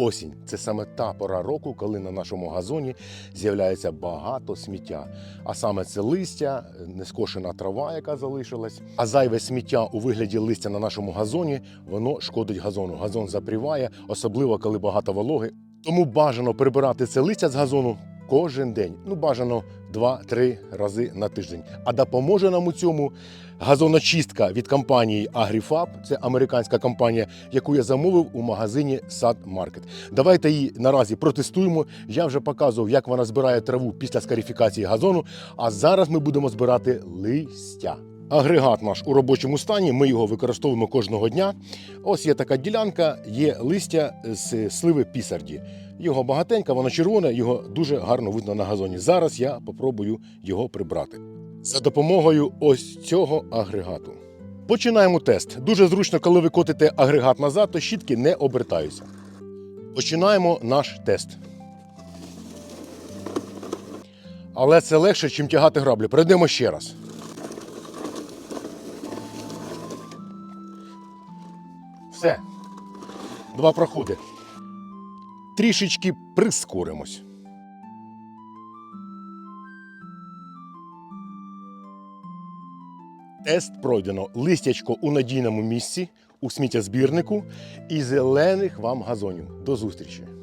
Осінь це саме та пора року, коли на нашому газоні з'являється багато сміття. А саме це листя, нескошена трава, яка залишилась. А зайве сміття у вигляді листя на нашому газоні воно шкодить газону. Газон запріває, особливо коли багато вологи. Тому бажано прибирати це листя з газону кожен день. Ну, бажано 2-3 рази на тиждень. А допоможе нам у цьому газоночистка від компанії Agrifab. Це американська компанія, яку я замовив у магазині Сад Маркет. Давайте її наразі протестуємо. Я вже показував, як вона збирає траву після скарифікації газону. А зараз ми будемо збирати листя. Агрегат наш у робочому стані. Ми його використовуємо кожного дня. Ось є така ділянка, є листя з сливи пісарді. Його багатенько, воно червоне, його дуже гарно видно на газоні. Зараз я попробую його прибрати за допомогою ось цього агрегату. Починаємо тест. Дуже зручно, коли ви котите агрегат назад, то щітки не обертаються. Починаємо наш тест. Але це легше, ніж тягати граблі. Пройдемо ще раз. Все. Два проходи. Трішечки прискоримось. Тест пройдено. Листячко у надійному місці, у сміттєзбірнику і зелених вам газонів. До зустрічі!